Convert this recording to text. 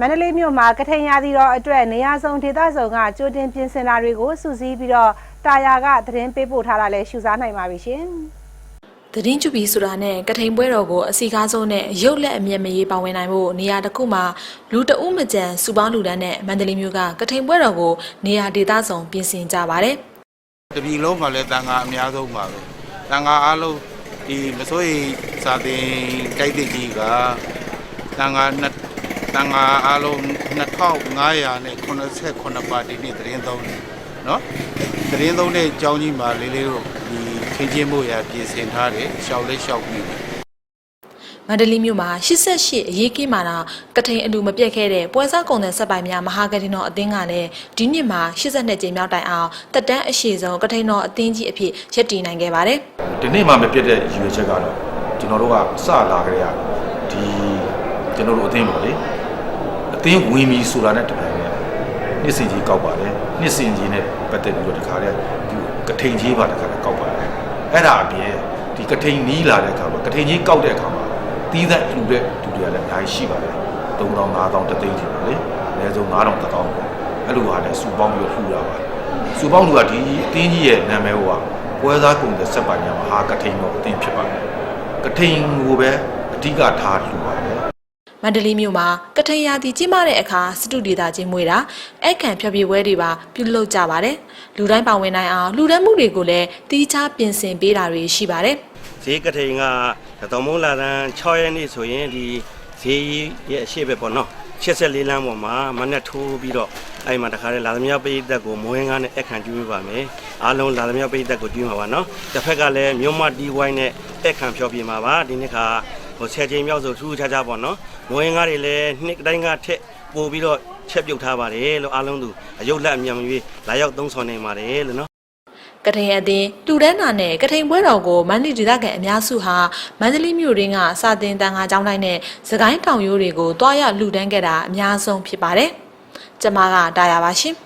မန္တလေးမြို့မှာကထိန်ရာသီတော်အတွက်နေရာစုံဒေသစုံကကြိုတင်ပြင်ဆင်တာတွေကိုစုစည်းပြီးတော့တာယာကသတင်းပေးပို့ထားတာလည်းရှုစားနိုင်ပါပြီရှင်။သတင်းကျူပီဆိုတာနဲ့ကထိန်ပွဲတော်ကိုအစီကားဆုံးနဲ့ရုပ်လက်အမျက်မရေးပါဝင်နိုင်ဖို့နေရာတစ်ခုမှာလူတအုပ်မကြံစူပေါင်းလူတန်းနဲ့မန္တလေးမြို့ကကထိန်ပွဲတော်ကိုနေရာဒေသဆောင်ပြင်ဆင်ကြပါတယ်တပြည်လုံးမှာလည်းတန်ခါအများဆုံးပါပဲတန်ခါအားလုံးဒီမစိုးရိမ်စာသင်တိုက်တဲ့ကြီးကတန်ခါနှစ် တန်ခါအားလုံး2500နဲ့89ပါတီနဲ့သတင်းသုံးတယ်နော်သတင်းသုံးတဲ့ကြောင်းကြီးမှာလေးလေးတို့ဒီခင်းချင်းမှုရပြင်ဆင်ထားတယ်ရှောက်လေးရှောက်ပြီးတယ်မန္တလေးမြို့မှာ88အရေးကြီးမှာတော့ကထိန်အလူမပြတ်ခဲ့တဲ့ပွဲစားကုန်တဲ့ဆက်ပိုင်များမဟာကထိန်တော်အသင်းကလည်းဒီနှစ်မှာ82ကြိမ်မြောက်တိုင်အောင်တက်တန်းအရှိဆုံးကထိန်တော်အသင်းကြီးအဖြစ်ရပ်တည်နိုင်ခဲ့ပါတယ်ဒီနေ့မှမပြတ်တဲ့ရည်ရွယ်ချက်ကတော့ကျွန်တော်တို့ကစလာကြရဒီကျွန်တော်တို့အသင်းပေါ့လေ အသင်းဝင်ပြီဆိုတာနဲ့တပံနဲ့နှစ်စင်ကြီးကောက်ပါတယ်နှစ်စင်ကြီးနဲ့ပတ်သက်ပြီးတော့တခါလဲဒီကထိန်ကြီးပါတခါလဲကောက်ပါတယ်အဲ့ဒါအပြင်ဒီကထိန်နီးလာတဲ့အခါမှာကထိန်ကြီးကောက်တဲ့အခါမှာတီးသက်လူတဲ့လူတွေကလည်းအများကြီးရှိပါတယ်3000 5000တသိန်းချင်ပါလေအနည်းဆုံး9000 1000ပေါ့အဲ့လိုဟာလည်းစူပေါင်းပြီးတော့လှူတာပါစူပေါင်းလူကဒီအသင်းကြီးရဲ့နာမည်ဟိုကပွဲစားကုန်တဲ့စက်ပိုင်များမဟာကထိန်တော်အသင်းဖြစ်ပါတယ်ကထိန်ကိုပဲအဓိကထားလှူပါတယ် မန္တလေးမြို့မှာကထိန်ရာသီကြီးမားတဲ့အခါစတုဒေတာချင်းမွေးတာအဲ့ခံဖြောပြပွဲတွေပါပြုလုပ်ကြပါတယ်လူတိုင်းပါဝင်နိုင်အောင်လူတန်းမှုတွေကိုလည်းတီးခြားပြင်ဆင်ပေးတာတွေရှိပါတယ်ဈေးကထိန်ကတော်မုံလာတန်း6ရက်နေ့ဆိုရင်ဒီဈေးရဲ့အရှိပဲပေါ့နော်84လမ်းပေါ်မှာမနဲ့ထိုးပြီးတော့အဲ့မှာတခါလေလာသမျှပိတ်သက်ကိုမွေးငါးနဲ့အခန့်ကျွေးပါမယ်အားလုံးလာသမျှပိတ်သက်ကိုကျွေးမှာပါနော်တစ်ဖက်ကလည်းမြို့မတီဝိုင်းနဲ့အခန့်ဖြောပြမှာပါဒီနေ့ခါ ဟို10ချိန်မြောက်ဆိုထူးထူးခြားခြားပေါ့နော်မွေးငါးတွေလည်းနှစ်တိုင်းကထက်ပို့ပြီးတော့ချက်ပြုတ်ထားပါတယ်လို့အားလုံးသူအယုတ်လက်အမြန်မရွေးလာရောက်သုံးဆောင်နေပါတယ်လို့နော်ကထိန်အသင်းတူတန်းနာနဲ့ကထိန်ပွဲတော်ကိုမန္တလေးဒေသခံအများစုဟာမန္တလေးမြို့ရင်းကစာတင်တန်ခါကျောင်းတိုင်းနဲ့စကိုင်းတောင်ရိုးတွေကိုတွားရလှူဒန်းခဲ့တာအများဆုံးဖြစ်ပါတယ်။ကျမကတာယာပါရှင်။